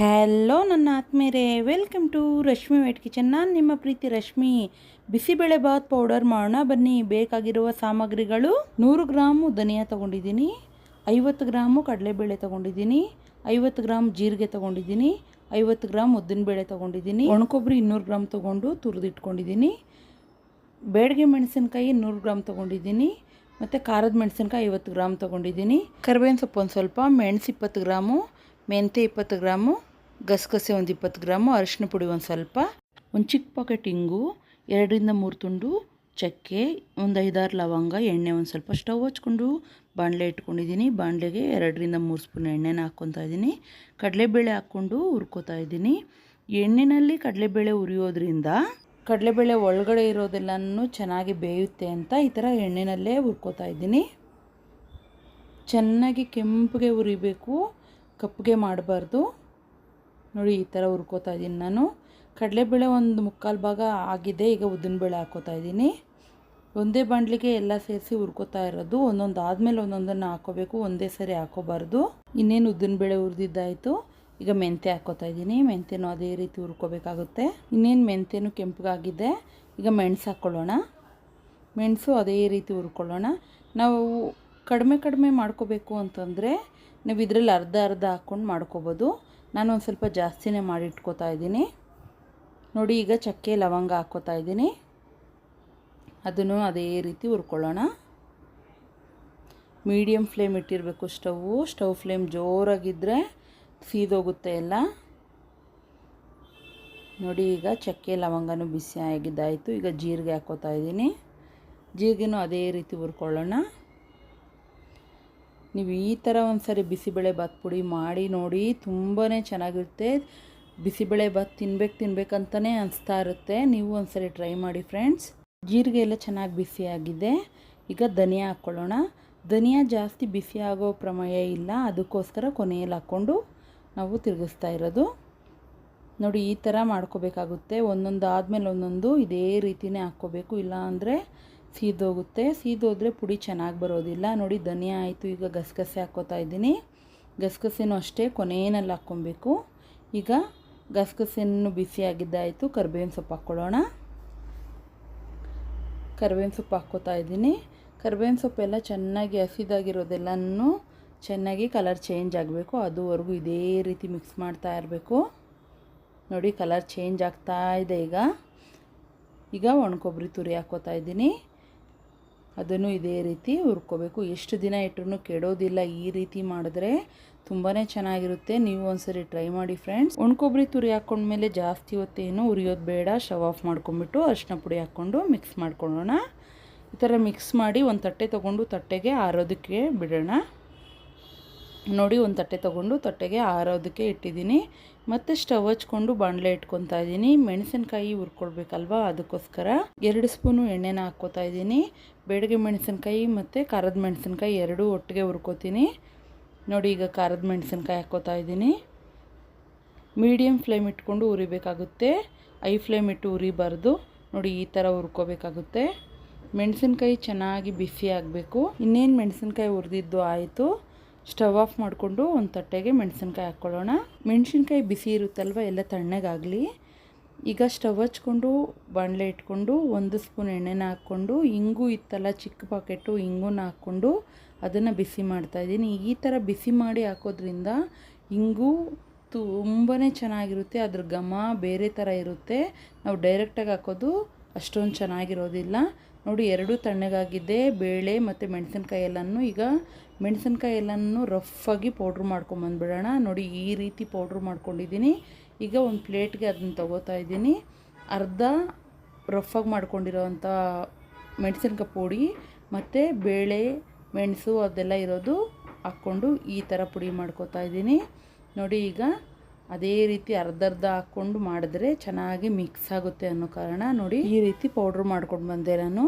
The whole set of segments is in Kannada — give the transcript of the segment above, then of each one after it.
ಹ್ಯಾಲೋ ನನ್ನ ಆತ್ಮೀಯರೇ. Welcome to Rashmi weight kitchen ನಾನು ನಿಮ್ಮ ಪ್ರೀತಿ ರಶ್ಮಿ. ಬಿಸಿಬೇಳೆಬಾತ್ ಪೌಡರ್ ಮಾಡೋಣ. ಬನ್ನಿ, ಬೇಕಾಗಿರುವ ಸಾಮಗ್ರಿಗಳು. ನೂರು ಗ್ರಾಮು ಧನಿಯಾ ತೊಗೊಂಡಿದ್ದೀನಿ. ಐವತ್ತು ಗ್ರಾಮು ಕಡಲೆಬೇಳೆ ತೊಗೊಂಡಿದ್ದೀನಿ. ಐವತ್ತು ಗ್ರಾಮ್ ಜೀರಿಗೆ ತೊಗೊಂಡಿದ್ದೀನಿ. ಐವತ್ತು ಗ್ರಾಮ್ ಉದ್ದಿನಬೇಳೆ ತೊಗೊಂಡಿದ್ದೀನಿ. ಒಣಕೊಬ್ಬರಿ ಇನ್ನೂರು ಗ್ರಾಮ್ ತೊಗೊಂಡು ತುರಿದಿಟ್ಕೊಂಡಿದ್ದೀನಿ. ಬೇಡಿಗೆ ಮೆಣಸಿನ್ಕಾಯಿ ನೂರು ಗ್ರಾಮ್ ತೊಗೊಂಡಿದ್ದೀನಿ. ಮತ್ತು ಖಾರದ ಮೆಣಸಿನ್ಕಾಯಿ ಐವತ್ತು ಗ್ರಾಮ್ ತೊಗೊಂಡಿದ್ದೀನಿ. ಕರಿಬೇವಿನ ಸೊಪ್ಪು ಒಂದು ಸ್ವಲ್ಪ ಮೆಣಸು ಇಪ್ಪತ್ತು ಗ್ರಾಮು. ಮೆಂತ್ಯ ಇಪ್ಪತ್ತು ಗ್ರಾಮು, ಗಸಗಸೆ ಒಂದು ಇಪ್ಪತ್ತು ಗ್ರಾಮು ಅರಿಶಿನ ಪುಡಿ ಒಂದು ಸ್ವಲ್ಪ, ಒಂದು ಚಿಕ್ಕ ಪಾಕೆಟ್ ಇಂಗು, ಎರಡರಿಂದ ಮೂರು ತುಂಡು ಚಕ್ಕೆ, ಒಂದು ಐದಾರು ಲವಂಗ, ಎಣ್ಣೆ ಒಂದು ಸ್ವಲ್ಪ ಸ್ಟವ್ ಹಚ್ಕೊಂಡು ಬಾಣಲೆ ಇಟ್ಕೊಂಡಿದ್ದೀನಿ. ಬಾಣಲೆಗೆ ಎರಡರಿಂದ ಮೂರು ಸ್ಪೂನ್ ಎಣ್ಣೆನ ಹಾಕ್ಕೊತಾ ಇದ್ದೀನಿ. ಕಡಲೆಬೇಳೆ ಹಾಕ್ಕೊಂಡು ಹುರ್ಕೋತಾ ಇದ್ದೀನಿ. ಎಣ್ಣೆಯಲ್ಲಿ ಕಡಲೆಬೇಳೆ ಉರಿಯೋದ್ರಿಂದ ಕಡಲೆಬೇಳೆ ಒಳಗಡೆ ಇರೋದೆಲ್ಲನೂ ಚೆನ್ನಾಗಿ ಬೇಯುತ್ತೆ ಅಂತ ಈ ಥರ ಎಣ್ಣೆನಲ್ಲೇ ಹುರ್ಕೋತಾ ಇದ್ದೀನಿ. ಚೆನ್ನಾಗಿ ಕೆಂಪಗೆ ಉರಿಬೇಕು ಕಪ್ಪಗೆ ಮಾಡಬಾರ್ದು. ನೋಡಿ, ಈ ಥರ ಹುರ್ಕೋತಾ ಇದ್ದೀನಿ ನಾನು. ಕಡಲೆಬೇಳೆ ಒಂದು ಮುಕ್ಕಾಲು ಭಾಗ ಆಗಿದೆ, ಈಗ ಉದ್ದಿನಬೇಳೆ ಹಾಕೋತಾ ಇದ್ದೀನಿ. ಒಂದೇ ಬಾಂಡ್ಲಿಗೆ ಎಲ್ಲ ಸೇರಿಸಿ ಹುರ್ಕೋತಾ ಇರೋದು. ಒಂದೊಂದು ಆದಮೇಲೆ ಒಂದೊಂದನ್ನು ಹಾಕೋಬೇಕು, ಒಂದೇ ಸರಿ ಹಾಕೋಬಾರ್ದು. ಇನ್ನೇನು ಉದ್ದಿನಬೇಳೆ ಹುರಿದಿದ್ದಾಯಿತು, ಈಗ ಮೆಂತ್ಯ ಹಾಕೋತಾ ಇದ್ದೀನಿ. ಮೆಂತ್ಯನೂ ಅದೇ ರೀತಿ ಹುರ್ಕೋಬೇಕಾಗುತ್ತೆ. ಇನ್ನೇನು ಮೆಂತ್ಯನೂ ಕೆಂಪಗಾಗಿದೆ, ಈಗ ಮೆಣಸು ಹಾಕ್ಕೊಳ್ಳೋಣ ಮೆಣಸು ಅದೇ ರೀತಿ ಹುರ್ಕೊಳ್ಳೋಣ. ನಾವು ಕಡಿಮೆ ಕಡಿಮೆ ಮಾಡ್ಕೋಬೇಕು ಅಂತಂದರೆ ನೀವು ಇದರಲ್ಲಿ ಅರ್ಧ ಅರ್ಧ ಹಾಕ್ಕೊಂಡು ಮಾಡ್ಕೋಬೋದು. ನಾನು ಒಂದು ಸ್ವಲ್ಪ ಜಾಸ್ತಿನೇ ಮಾಡಿ ಇಟ್ಕೋತಾ ಇದ್ದೀನಿ. ನೋಡಿ, ಈಗ ಚಕ್ಕೆ ಲವಂಗ ಹಾಕ್ಕೋತಾ ಇದ್ದೀನಿ. ಅದನ್ನು ಅದೇ ರೀತಿ ಹುರ್ಕೊಳ್ಳೋಣ. ಮೀಡಿಯಮ್ ಫ್ಲೇಮ್ ಇಟ್ಟಿರಬೇಕು ಸ್ಟವ್ವು ಸ್ಟವ್ ಫ್ಲೇಮ್ ಜೋರಾಗಿದ್ದರೆ ಸೀದೋಗುತ್ತೆ ಎಲ್ಲ. ನೋಡಿ, ಈಗ ಚಕ್ಕೆ ಲವಂಗನೂ ಬಿಸಿ ಆಗಿದ್ದಾಯಿತು. ಈಗ ಜೀರಿಗೆ ಹಾಕ್ಕೋತಾ ಇದ್ದೀನಿ. ಜೀರಿಗೆನೂ ಅದೇ ರೀತಿ ಹುರ್ಕೊಳ್ಳೋಣ. ನೀವು ಈ ಥರ ಒಂದು ಸರಿ ಬಿಸಿಬೇಳೆ ಭಾತ್ ಪುಡಿ ಮಾಡಿ ನೋಡಿ ತುಂಬಾ ಚೆನ್ನಾಗಿರುತ್ತೆ. ಬಿಸಿಬೇಳೆ ಭಾತ್ ತಿನ್ಬೇಕು ತಿನ್ಬೇಕಂತಲೇ ಅನಿಸ್ತಾ ಇರುತ್ತೆ. ನೀವು ಒಂದು ಸರಿ ಟ್ರೈ ಮಾಡಿ ಫ್ರೆಂಡ್ಸ್. ಜೀರಿಗೆ ಎಲ್ಲ ಚೆನ್ನಾಗಿ ಬಿಸಿಯಾಗಿದೆ ಈಗ ಧನಿಯಾ ಹಾಕ್ಕೊಳ್ಳೋಣ ಧನಿಯಾ ಜಾಸ್ತಿ ಬಿಸಿ ಆಗೋ ಪ್ರಮೇಯ ಇಲ್ಲ. ಅದಕ್ಕೋಸ್ಕರ ಕೊನೆಯಲ್ಲಿ ಹಾಕ್ಕೊಂಡು ನಾವು ತಿರುಗಿಸ್ತಾ ಇರೋದು. ನೋಡಿ, ಈ ಥರ ಮಾಡ್ಕೋಬೇಕಾಗುತ್ತೆ. ಒಂದೊಂದು ಆದಮೇಲೆ ಒಂದೊಂದು ಇದೇ ರೀತಿಯೇ ಹಾಕ್ಕೋಬೇಕು. ಇಲ್ಲ ಅಂದರೆ ಸೀದೋಗುತ್ತೆ. ಸೀದೋದ್ರೆ ಪುಡಿ ಚೆನ್ನಾಗಿ ಬರೋದಿಲ್ಲ. ನೋಡಿ, ಧನಿಯಾ ಆಯಿತು, ಈಗ ಗಸಗಸೆ ಹಾಕ್ಕೋತಾ ಇದ್ದೀನಿ. ಗಸಗಸೆನೂ ಅಷ್ಟೇ, ಕೊನೆಯಲ್ಲಿ ಹಾಕ್ಕೊಬೇಕು. ಈಗ ಗಸಗಸೆನೂ ಬಿಸಿಯಾಗಿದ್ದಾಯಿತು ಕರ್ಬೇವಿನ ಸೊಪ್ಪು ಹಾಕ್ಕೊಳ್ಳೋಣ. ಕರ್ಬೇವಿನ ಸೊಪ್ಪು ಹಾಕ್ಕೋತಾ ಇದ್ದೀನಿ. ಕರ್ಬೇವಿನ ಸೊಪ್ಪೆಲ್ಲ ಚೆನ್ನಾಗಿ ಹಸಿದಾಗಿರೋದೆಲ್ಲನೂ ಚೆನ್ನಾಗಿ ಕಲರ್ ಚೇಂಜ್ ಆಗಬೇಕು. ಅದುವರೆಗೂ ಇದೇ ರೀತಿ ಮಿಕ್ಸ್ ಮಾಡ್ತಾ ಇರಬೇಕು. ನೋಡಿ, ಕಲರ್ ಚೇಂಜ್ ಆಗ್ತಾ ಇದೆ ಈಗ. ಈಗ ಒಣಕೊಬ್ಬರಿ ತುರಿ ಹಾಕ್ಕೋತಾ ಇದ್ದೀನಿ. ಅದನ್ನು ಇದೇ ರೀತಿ ಹುರ್ಕೋಬೇಕು. ಎಷ್ಟು ದಿನ ಇಟ್ಟರು ಕೆಡೋದಿಲ್ಲ. ಈ ರೀತಿ ಮಾಡಿದ್ರೆ ತುಂಬಾ ಚೆನ್ನಾಗಿರುತ್ತೆ. ನೀವು ಒಂದ್ಸರಿ ಟ್ರೈ ಮಾಡಿ ಫ್ರೆಂಡ್ಸ್. ಒಣಕೊಬ್ಬರಿ ತುರಿ ಹಾಕೊಂಡ್ಮೇಲೆ ಜಾಸ್ತಿ ಹೊತ್ತೇನು ಉರಿಯೋದು ಬೇಡ. ಶವ್ ಆಫ್ ಮಾಡ್ಕೊಂಬಿಟ್ಟು ಅರಿಶಿನ ಪುಡಿ ಹಾಕ್ಕೊಂಡು ಮಿಕ್ಸ್ ಮಾಡ್ಕೊಳ್ಳೋಣ. ಈ ಥರ ಮಿಕ್ಸ್ ಮಾಡಿ ಒಂದು ತಟ್ಟೆ ತೊಗೊಂಡು ತಟ್ಟೆಗೆ ಆರೋದಕ್ಕೆ ಬಿಡೋಣ. ನೋಡಿ ಒಂದು ತಟ್ಟೆ ತೊಗೊಂಡು ತಟ್ಟೆಗೆ ಆರೋದಕ್ಕೆ ಇಟ್ಟಿದ್ದೀನಿ. ಮತ್ತು ಸ್ಟವ್ ಹಚ್ಕೊಂಡು ಬಾಣಲೆ ಇಟ್ಕೊತಾ ಇದ್ದೀನಿ. ಮೆಣಸಿನ್ಕಾಯಿ ಹುರ್ಕೊಳ್ಬೇಕಲ್ವಾ ಅದಕ್ಕೋಸ್ಕರ. ಎರಡು ಸ್ಪೂನು ಎಣ್ಣೆನ ಹಾಕ್ಕೋತಾ ಇದ್ದೀನಿ. ಬೇಡಿಗೆ ಮೆಣಸಿನ್ಕಾಯಿ ಮತ್ತು ಖಾರದ ಮೆಣಸಿನ್ಕಾಯಿ ಎರಡೂ ಒಟ್ಟಿಗೆ ಹುರ್ಕೋತೀನಿ. ನೋಡಿ ಈಗ ಖಾರದ ಮೆಣಸಿನ್ಕಾಯಿ ಹಾಕ್ಕೋತಾ ಇದ್ದೀನಿ. ಮೀಡಿಯಮ್ ಫ್ಲೇಮ್ ಇಟ್ಕೊಂಡು ಉರಿಬೇಕಾಗುತ್ತೆ ಐ ಫ್ಲೇಮ್ ಇಟ್ಟು ಉರಿಬಾರ್ದು ನೋಡಿ ಈ ಥರ ಹುರ್ಕೋಬೇಕಾಗುತ್ತೆ. ಮೆಣಸಿನ್ಕಾಯಿ ಚೆನ್ನಾಗಿ ಬಿಸಿ ಆಗಬೇಕು. ಇನ್ನೇನು ಮೆಣಸಿನ್ಕಾಯಿ ಹುರಿದಿದ್ದು ಆಯಿತು? ಸ್ಟವ್ ಆಫ್ ಮಾಡಿಕೊಂಡು ಒಂದು ತಟ್ಟೆಗೆ ಮೆಣಸಿನ್ಕಾಯಿ ಹಾಕ್ಕೊಳ್ಳೋಣ. ಮೆಣಸಿನ್ಕಾಯಿ ಬಿಸಿ ಇರುತ್ತಲ್ವ, ಎಲ್ಲ ತಣ್ಣಗಾಗಲಿ. ಈಗ ಸ್ಟವ್ ಹಚ್ಕೊಂಡು, ಬಾಣಲೆ ಇಟ್ಕೊಂಡು, ಒಂದು ಸ್ಪೂನ್ ಎಣ್ಣೆನ ಹಾಕ್ಕೊಂಡು, ಇಂಗು ಇತ್ತಲ್ಲ, ಚಿಕ್ಕ ಪಾಕೆಟು ಇಂಗುನ ಹಾಕ್ಕೊಂಡು ಅದನ್ನು ಬಿಸಿ ಮಾಡ್ತಾಯಿದ್ದೀನಿ ಈ ಥರ ಬಿಸಿ ಮಾಡಿ ಹಾಕೋದ್ರಿಂದ ಇಂಗು ತುಂಬಾ ಚೆನ್ನಾಗಿರುತ್ತೆ, ಅದ್ರ ಘಮ ಬೇರೆ ಥರ ಇರುತ್ತೆ. ನಾವು ಡೈರೆಕ್ಟಾಗಿ ಹಾಕೋದು ಅಷ್ಟೊಂದು ಚೆನ್ನಾಗಿರೋದಿಲ್ಲ. ನೋಡಿ, ಎರಡು ತಣ್ಣಗಾಗಿದೆ, ಬೇಳೆ ಮತ್ತು ಮೆಣಸಿನ್ಕಾಯಿ ಎಲ್ಲನೂ. ಈಗ ಮೆಣಸಿನ್ಕಾಯಿ ಎಲ್ಲನೂ ರಫ್ಫಾಗಿ ಪೌಡ್ರ್ ಮಾಡ್ಕೊಂಬಂದ್ಬಿಡೋಣ ನೋಡಿ, ಈ ರೀತಿ ಪೌಡ್ರ್ ಮಾಡ್ಕೊಂಡಿದ್ದೀನಿ. ಈಗ ಒಂದು ಪ್ಲೇಟ್ಗೆ ಅದನ್ನ ತೊಗೋತಾ ಇದ್ದೀನಿ. ಅರ್ಧ ರಫ್ಫಾಗಿ ಮಾಡ್ಕೊಂಡಿರೋವಂಥ ಮೆಣಸಿನ್ಕಾಯಿ ಪುಡಿ ಮತ್ತು ಬೇಳೆ, ಮೆಣಸು ಅದೆಲ್ಲ ಇರೋದು ಹಾಕ್ಕೊಂಡು ಈ ಥರ ಪುಡಿ ಮಾಡ್ಕೋತಾ ಇದ್ದೀನಿ. ನೋಡಿ, ಈಗ ಅದೇ ರೀತಿ ಅರ್ಧರ್ಧ ಅರ್ಧ ಹಾಕ್ಕೊಂಡು ಮಾಡಿದ್ರೆ ಚೆನ್ನಾಗಿ ಮಿಕ್ಸ್ ಆಗುತ್ತೆ ಅನ್ನೋ ಕಾರಣ ನೋಡಿ ಈ ರೀತಿ ಪೌಡ್ರ್ ಮಾಡ್ಕೊಂಡು ಬಂದೆ ನಾನು.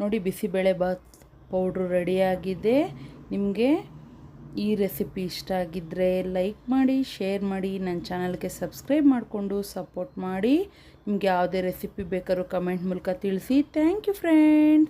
ನೋಡಿ ಬಿಸಿಬೇಳೆ ಬಾತ್ ಪೌಡ್ರು ರೆಡಿಯಾಗಿದೆ ನಿಮಗೆ ಈ ರೆಸಿಪಿ ಇಷ್ಟ ಆಗಿದ್ದರೆ ಲೈಕ್ ಮಾಡಿ ಶೇರ್ ಮಾಡಿ ನನ್ನ ಚಾನಲ್ಗೆ ಸಬ್ಸ್ಕ್ರೈಬ್ ಮಾಡಿಕೊಂಡು ಸಪೋರ್ಟ್ ಮಾಡಿ. ನಿಮಗೆ ಯಾವುದೇ ರೆಸಿಪಿ ಬೇಕಾದ್ರೂ ಕಮೆಂಟ್ ಮೂಲಕ ತಿಳಿಸಿ. Thank you friends